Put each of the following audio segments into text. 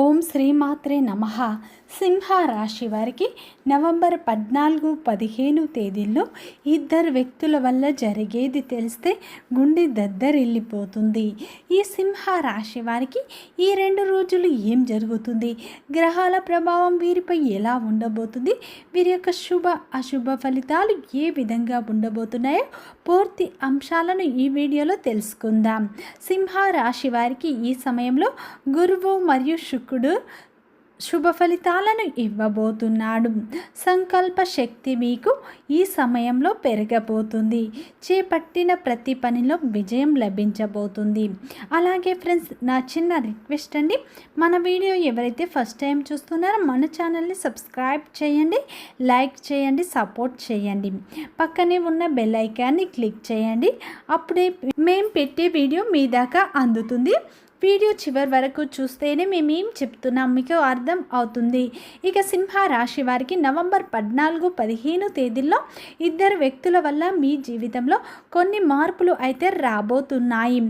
ఓం శ్రీమాత్రే నమ. సింహ రాశి వారికి నవంబర్ పద్నాలుగు పదిహేను తేదీల్లో ఇద్దరు వ్యక్తుల వల్ల జరిగేది తెలిస్తే గుండె దద్దరిల్లిపోతుంది. ఈ సింహ రాశి వారికి ఈ రెండు రోజులు ఏం జరుగుతుంది? గ్రహాల ప్రభావం వీరిపై ఎలా ఉండబోతుంది? వీరి యొక్క శుభ అశుభ ఫలితాలు ఏ విధంగా ఉండబోతున్నాయో పూర్తి అంశాలను ఈ వీడియోలో తెలుసుకుందాం. సింహ రాశి వారికి ఈ సమయంలో గురువు మరియు శుక్రుడు శుభ ఫలితాలను ఇవ్వబోతున్నాడు. సంకల్ప శక్తి మీకు ఈ సమయంలో పెరగబోతుంది. చేపట్టిన ప్రతి పనిలో విజయం లభించబోతుంది. అలాగే ఫ్రెండ్స్ నా చిన్న రిక్వెస్ట్ అండి మన వీడియో ఎవరైతే ఫస్ట్ టైం చూస్తున్నారో మన ఛానల్ని సబ్స్క్రైబ్ చేయండి లైక్ చేయండి సపోర్ట్ చేయండి. పక్కనే ఉన్న బెల్ ఐకాన్ని క్లిక్ చేయండి. అప్పుడే మేము పెట్టే వీడియో మీ దాకా అందుతుంది. వీడియో చివరి వరకు చూస్తేనే మేము ఏం చెప్తున్నాం మీకు అర్థం అవుతుంది. ఇక సింహ రాశి వారికి నవంబర్ పద్నాలుగు పదిహేను తేదీల్లో ఇద్దరు వ్యక్తుల వల్ల మీ జీవితంలో కొన్ని మార్పులు అయితే రాబోతున్నాయి.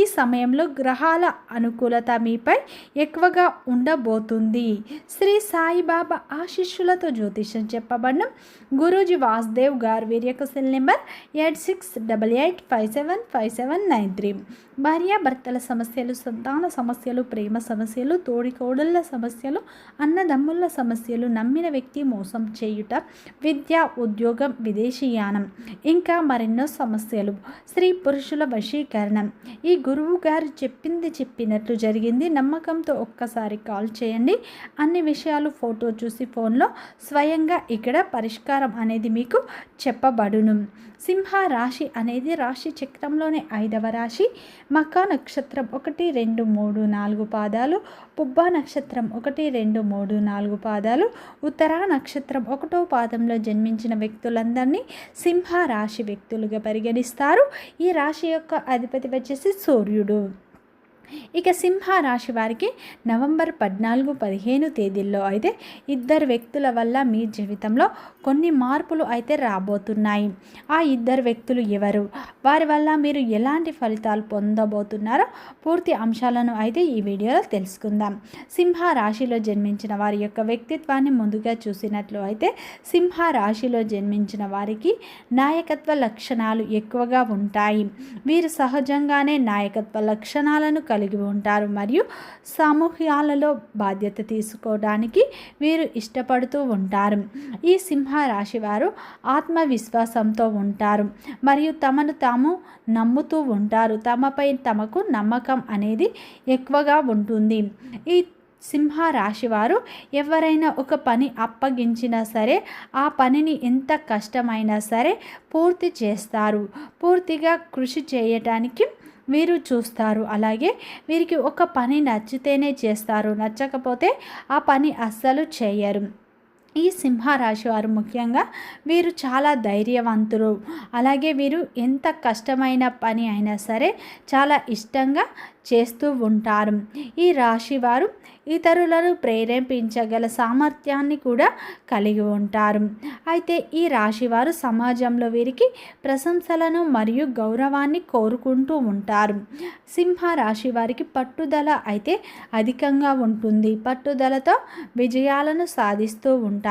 ఈ సమయంలో గ్రహాల అనుకూలత మీపై ఎక్కువగా ఉండబోతుంది. శ్రీ సాయిబాబా ఆశిష్యులతో జ్యోతిషం చెప్పబడడం గురూజీ వాసుదేవ్ గారు వీరి యొక్క cell number eight six double eight five seven five seven nine three. భార్యాభర్తల సమస్యలు సంతాన సమస్యలు ప్రేమ సమస్యలు తోడికోడళ్ళ సమస్యలు అన్నదమ్ముళ్ళ సమస్యలు నమ్మిన వ్యక్తి మోసం చేయుట విద్య ఉద్యోగం విదేశీయానం ఇంకా మరెన్నో సమస్యలు. స్త్రీ పురుషుల వశీకరణం. ఈ గురువు గారు చెప్పింది చెప్పినట్లు జరిగింది. నమ్మకంతో ఒక్కసారి కాల్ చేయండి. అన్ని విషయాలు ఫోటో చూసి ఫోన్లో స్వయంగా ఇక్కడ పరిష్కారం అనేది మీకు చెప్పబడును. సింహ రాశి అనేది రాశి చక్రంలోని ఐదవ రాశి. మకా నక్షత్రం ఒకటి రెండు మూడు నాలుగు పాదాలు. పుబ్బ నక్షత్రం ఒకటి రెండు మూడు నాలుగు పాదాలు. ఉత్తరా నక్షత్రం ఒకటో పాదంలో జన్మించిన వ్యక్తులందరినీ సింహ రాశి వ్యక్తులుగా పరిగణిస్తారు. ఈ రాశి యొక్క అధిపతి వచ్చేసి సూర్యుడు. ఇక సింహ రాశి వారికి నవంబర్ పద్నాలుగు పదిహేను తేదీల్లో అయితే ఇద్దరు వ్యక్తుల వల్ల మీ జీవితంలో కొన్ని మార్పులు అయితే రాబోతున్నాయి. ఆ ఇద్దరు వ్యక్తులు ఎవరు? వారి వల్ల మీరు ఎలాంటి ఫలితాలు పొందబోతున్నారో పూర్తి అంశాలను అయితే ఈ వీడియోలో తెలుసుకుందాం. సింహ రాశిలో జన్మించిన వారి యొక్క వ్యక్తిత్వాన్ని ముందుగా చూసినట్లు అయితే సింహ రాశిలో జన్మించిన వారికి నాయకత్వ లక్షణాలు ఎక్కువగా ఉంటాయి. వీరు సహజంగానే నాయకత్వ లక్షణాలను కలిగి కలిగి ఉంటారు. మరియు సామూహ్యాలలో బాధ్యత తీసుకోవడానికి వీరు ఇష్టపడుతూ ఉంటారు. ఈ సింహ రాశి వారు ఆత్మవిశ్వాసంతో ఉంటారు. మరియు తమను తాము నమ్ముతూ ఉంటారు. తమపై తమకు నమ్మకం అనేది ఎక్కువగా ఉంటుంది. ఈ సింహ రాశివారు ఎవరైనా ఒక పని అప్పగించినా సరే ఆ పనిని ఎంత కష్టమైనా సరే పూర్తి చేస్తారు. పూర్తిగా కృషి చేయటానికి వీరు చూస్తారు. అలాగే వీరికి ఒక పని నచ్చితేనే చేస్తారు. నచ్చకపోతే ఆ పని అస్సలు చేయరు. ఈ సింహరాశి వారు ముఖ్యంగా వీరు చాలా ధైర్యవంతులు. అలాగే వీరు ఎంత కష్టమైన పని అయినా సరే చాలా ఇష్టంగా చేస్తూ ఉంటారు. ఈ రాశి వారు ఇతరులను ప్రేరేపించగల సామర్థ్యాన్ని కూడా కలిగి ఉంటారు. అయితే ఈ రాశివారు సమాజంలో వీరికి ప్రశంసలను మరియు గౌరవాన్ని కోరుకుంటూ ఉంటారు. సింహ రాశి వారికి పట్టుదల అయితే అధికంగా ఉంటుంది. పట్టుదలతో విజయాలను సాధిస్తూ ఉంటారు.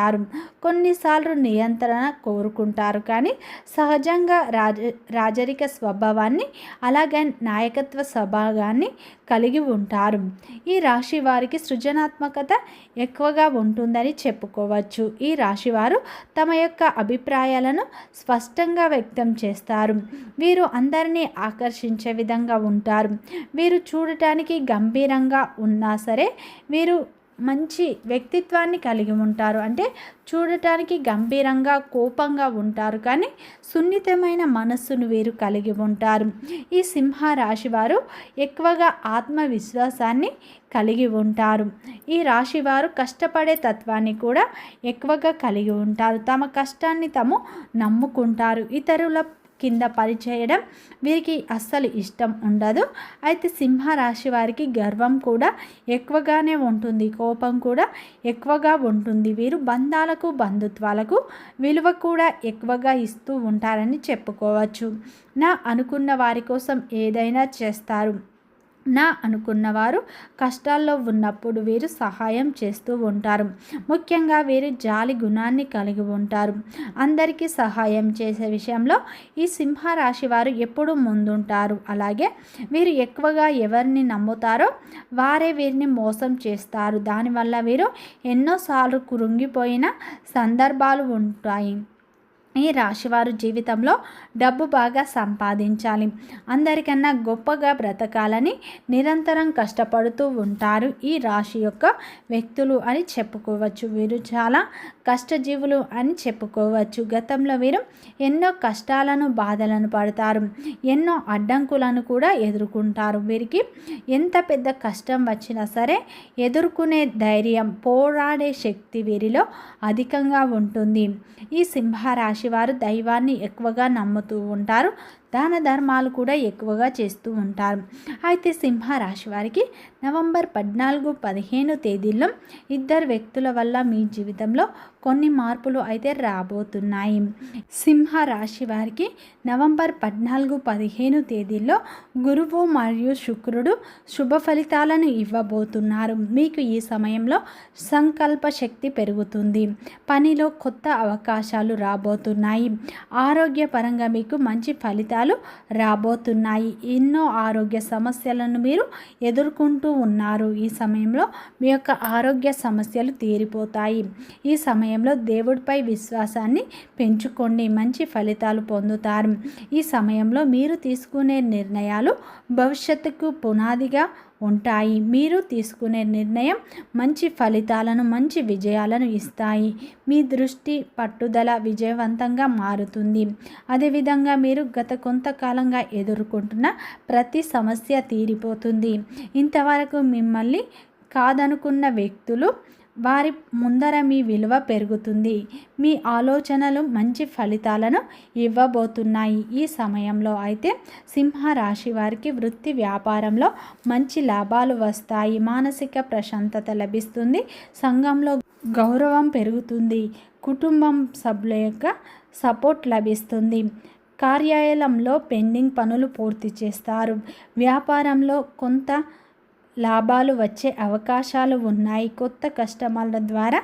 కొన్నిసార్లు నియంత్రణ కోరుకుంటారు. కానీ సహజంగా రాజ రాజరిక స్వభావాన్ని అలాగే నాయకత్వ స్వభావాన్ని కలిగి ఉంటారు. ఈ రాశి వారికి సృజనాత్మకత ఎక్కువగా ఉంటుందని చెప్పుకోవచ్చు. ఈ రాశివారు తమ యొక్క అభిప్రాయాలను స్పష్టంగా వ్యక్తం చేస్తారు. వీరు అందరినీ ఆకర్షించే విధంగా ఉంటారు. వీరు చూడటానికి గంభీరంగా ఉన్నా సరే వీరు మంచి వ్యక్తిత్వాన్ని కలిగి ఉంటారు. అంటే చూడటానికి గంభీరంగా కోపంగా ఉంటారు. కానీ సున్నితమైన మనస్సును వీరు కలిగి ఉంటారు. ఈ సింహ రాశి వారు ఎక్కువగా ఆత్మవిశ్వాసాన్ని కలిగి ఉంటారు. ఈ రాశివారు కష్టపడే తత్వాన్ని కూడా ఎక్కువగా కలిగి ఉంటారు. తమ కష్టాన్ని తాము నమ్ముకుంటారు. ఇతరుల కింద పనిచేయడం వీరికి అస్సలు ఇష్టం ఉండదు. అయితే సింహరాశి వారికి గర్వం కూడా ఎక్కువగానే ఉంటుంది. కోపం కూడా ఎక్కువగా ఉంటుంది. వీరు బంధాలకు బంధుత్వాలకు విలువ కూడా ఎక్కువగా ఇస్తూ ఉంటారని చెప్పుకోవచ్చు. నా అనుకున్న వారి కోసం ఏదైనా చేస్తారు. నా అనుకున్నవారు కష్టాల్లో ఉన్నప్పుడు వీరు సహాయం చేస్తూ ఉంటారు. ముఖ్యంగా వీరు జాలి గుణాన్ని కలిగి ఉంటారు. అందరికీ సహాయం చేసే విషయంలో ఈ సింహరాశి వారు ఎప్పుడూ ముందుంటారు. అలాగే వీరు ఎక్కువగా ఎవరిని నమ్ముతారో వారే వీరిని మోసం చేస్తారు. దానివల్ల వీరు ఎన్నోసార్లు కురుంగిపోయిన సందర్భాలు ఉంటాయి. ఈ రాశివారు జీవితంలో డబ్బు బాగా సంపాదించాలి. అందరికన్నా గొప్పగా బ్రతకాలని నిరంతరం కష్టపడుతూ ఉంటారు. ఈ రాశి యొక్క వ్యక్తులు అని చెప్పుకోవచ్చు. వీరు చాలా కష్టజీవులు అని చెప్పుకోవచ్చు. గతంలో వీరు ఎన్నో కష్టాలను బాధలను పడతారు. ఎన్నో అడ్డంకులను కూడా ఎదుర్కొంటారు. వీరికి ఎంత పెద్ద కష్టం వచ్చినా సరే ఎదుర్కొనే ధైర్యం పోరాడే శక్తి వీరిలో అధికంగా ఉంటుంది. ఈ సింహరాశి వారు దైవాన్ని ఎక్కువగా నమ్ముతూ ఉంటారు. దాన ధర్మాలు కూడా ఎక్కువగా చేస్తూ ఉంటారు. అయితే సింహరాశి వారికి నవంబర్ పద్నాలుగు పదిహేను తేదీల్లో ఇద్దరు వ్యక్తుల వల్ల మీ జీవితంలో కొన్ని మార్పులు అయితే రాబోతున్నాయి. సింహ రాశి వారికి నవంబర్ పద్నాలుగు పదిహేను తేదీల్లో గురువు మరియు శుక్రుడు శుభ ఫలితాలను ఇవ్వబోతున్నారు. మీకు ఈ సమయంలో సంకల్ప శక్తి పెరుగుతుంది. పనిలో కొత్త అవకాశాలు రాబోతున్నాయి. ఆరోగ్యపరంగా మీకు మంచి ఫలితాలు ఫలితాలు రాబోతున్నాయి. ఎన్నో ఆరోగ్య సమస్యలను మీరు ఎదుర్కొంటూ ఉన్నారు. ఈ సమయంలో మీ యొక్క ఆరోగ్య సమస్యలు తీరిపోతాయి. ఈ సమయంలో దేవుడిపై విశ్వాసాన్ని పెంచుకోండి. మంచి ఫలితాలు పొందుతారు. ఈ సమయంలో మీరు తీసుకునే నిర్ణయాలు భవిష్యత్తుకు పునాదిగా ఉంటాయి. మీరు తీసుకునే నిర్ణయం మంచి ఫలితాలను మంచి విజయాలను ఇస్తాయి. మీ దృష్టి పట్టుదల విజయవంతంగా మారుతుంది. అదేవిధంగా మీరు గత కొంతకాలంగా ఎదుర్కొంటున్న ప్రతి సమస్య తీరిపోతుంది. ఇంతవరకు మిమ్మల్ని కాదనుకున్న వ్యక్తులు వారి ముందర మీ విలువ పెరుగుతుంది. మీ ఆలోచనలు మంచి ఫలితాలను ఇవ్వబోతున్నాయి. ఈ సమయంలో అయితే సింహ రాశి వారికి వృత్తి వ్యాపారంలో మంచి లాభాలు వస్తాయి. మానసిక ప్రశాంతత లభిస్తుంది. సంఘంలో గౌరవం పెరుగుతుంది. కుటుంబం సభ్యుల యొక్క సపోర్ట్ లభిస్తుంది. కార్యాలయంలో పెండింగ్ పనులు పూర్తి చేస్తారు. వ్యాపారంలో కొంత లాభాలు వచ్చే అవకాశాలు ఉన్నాయి. కొత్త కస్టమర్ల ద్వారా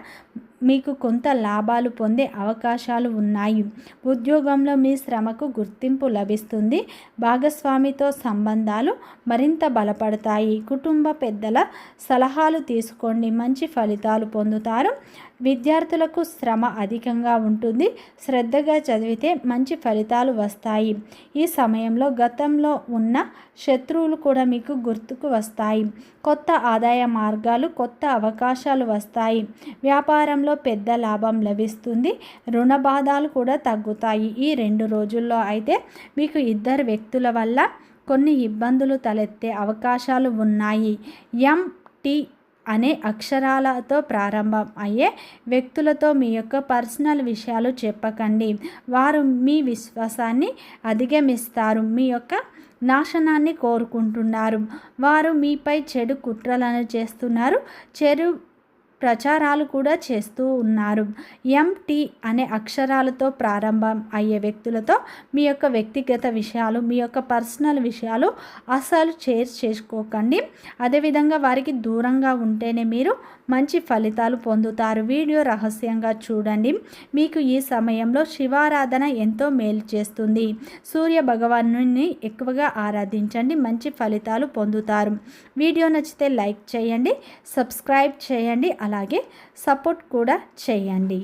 మీకు కొంత లాభాలు పొందే అవకాశాలు ఉన్నాయి. ఉద్యోగంలో మీ శ్రమకు గుర్తింపు లభిస్తుంది. భాగస్వామితో సంబంధాలు మరింత బలపడతాయి. కుటుంబ పెద్దల సలహాలు తీసుకోండి. మంచి ఫలితాలు పొందుతారు. విద్యార్థులకు శ్రమ అధికంగా ఉంటుంది. శ్రద్ధగా చదివితే మంచి ఫలితాలు వస్తాయి. ఈ సమయంలో గతంలో ఉన్న శత్రువులు కూడా మీకు గుర్తుకు వస్తాయి. కొత్త ఆదాయ మార్గాలు కొత్త అవకాశాలు వస్తాయి. వ్యాపారంలో పెద్ద లాభం లభిస్తుంది. రుణ బాధాలు కూడా తగ్గుతాయి. ఈ రెండు రోజుల్లో అయితే మీకు ఇద్దరు వ్యక్తుల వల్ల కొన్ని ఇబ్బందులు తలెత్తే అవకాశాలు ఉన్నాయి. ఎం టీ అనే అక్షరాలతో ప్రారంభం అయ్యే వ్యక్తులతో మీ యొక్క పర్సనల్ విషయాలు చెప్పకండి. వారు మీ విశ్వాసాన్ని అధిగమిస్తారు. మీ యొక్క నాశనాన్ని కోరుకుంటున్నారు. వారు మీపై చెడు కుట్రలను చేస్తున్నారు. చెడు ప్రచారాలు కూడా చేస్తూ ఉన్నారు. ఎంటీ అనే అక్షరాలతో ప్రారంభం అయ్యే వ్యక్తులతో మీ యొక్క వ్యక్తిగత విషయాలు మీ యొక్క పర్సనల్ విషయాలు అసలు షేర్ చేసుకోకండి. అదేవిధంగా వారికి దూరంగా ఉంటేనే మీరు మంచి ఫలితాలు పొందుతారు. వీడియో రహస్యంగా చూడండి. మీకు ఈ సమయంలో శివారాధన ఎంతో మేలు చేస్తుంది. సూర్య భగవాను ఎక్కువగా ఆరాధించండి. మంచి ఫలితాలు పొందుతారు. వీడియో నచ్చితే లైక్ చేయండి సబ్స్క్రైబ్ చేయండి. అలాగే సపోర్ట్ కూడా చేయండి.